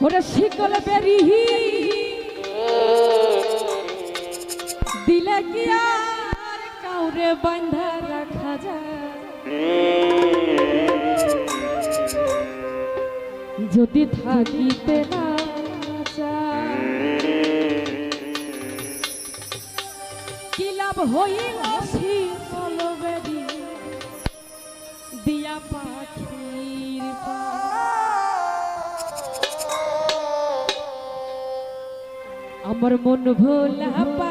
ওরে শিকল বেরিহি। দিলে কি আর কাউরে বাঁধা রাখা যায়? যদি থাকিতে না কি লাভ হইল শিখ আমার মন ভোলা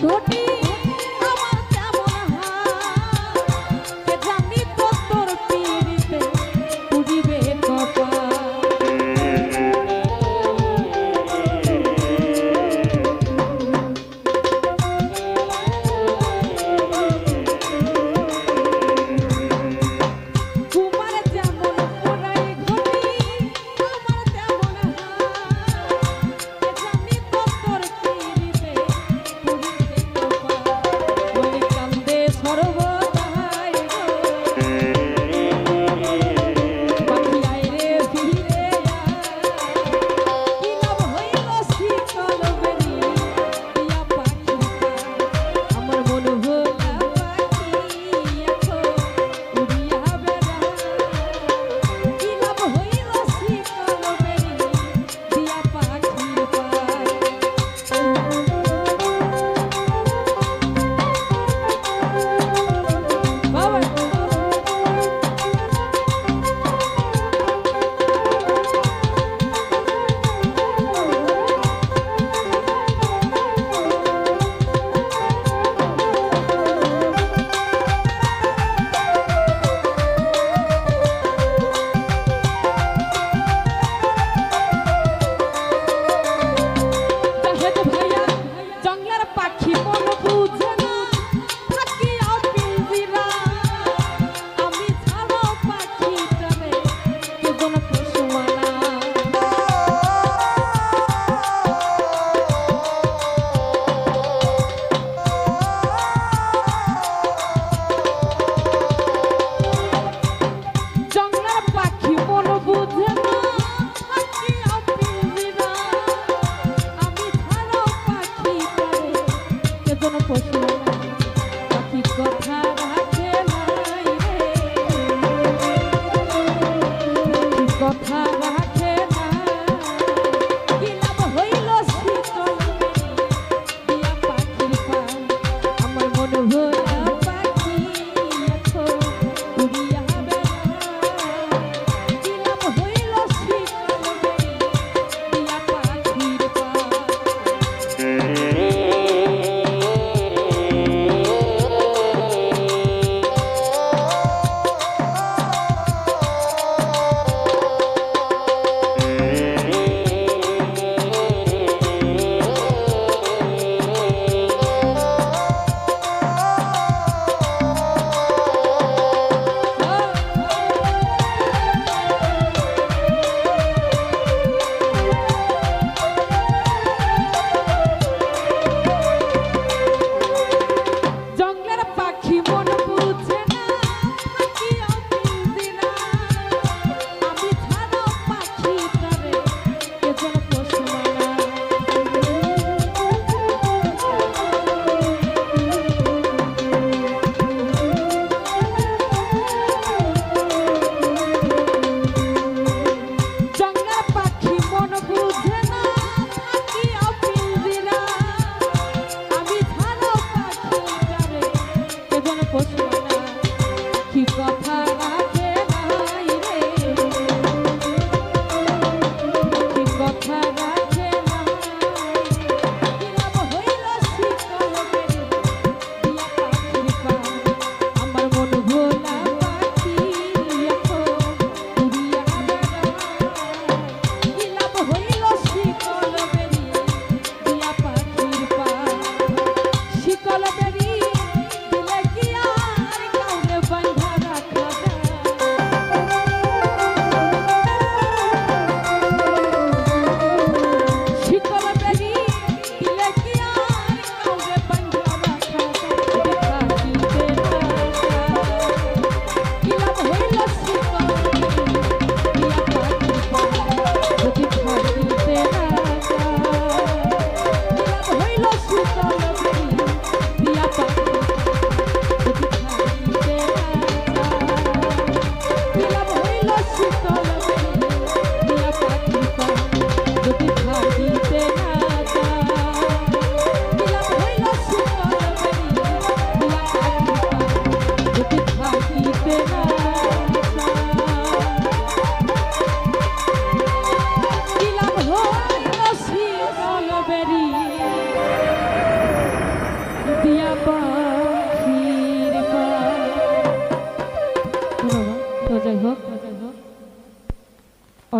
দুটি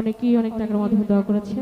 অনেকেই অনেক টাকার মাধ্যমে দেওয়া করেছে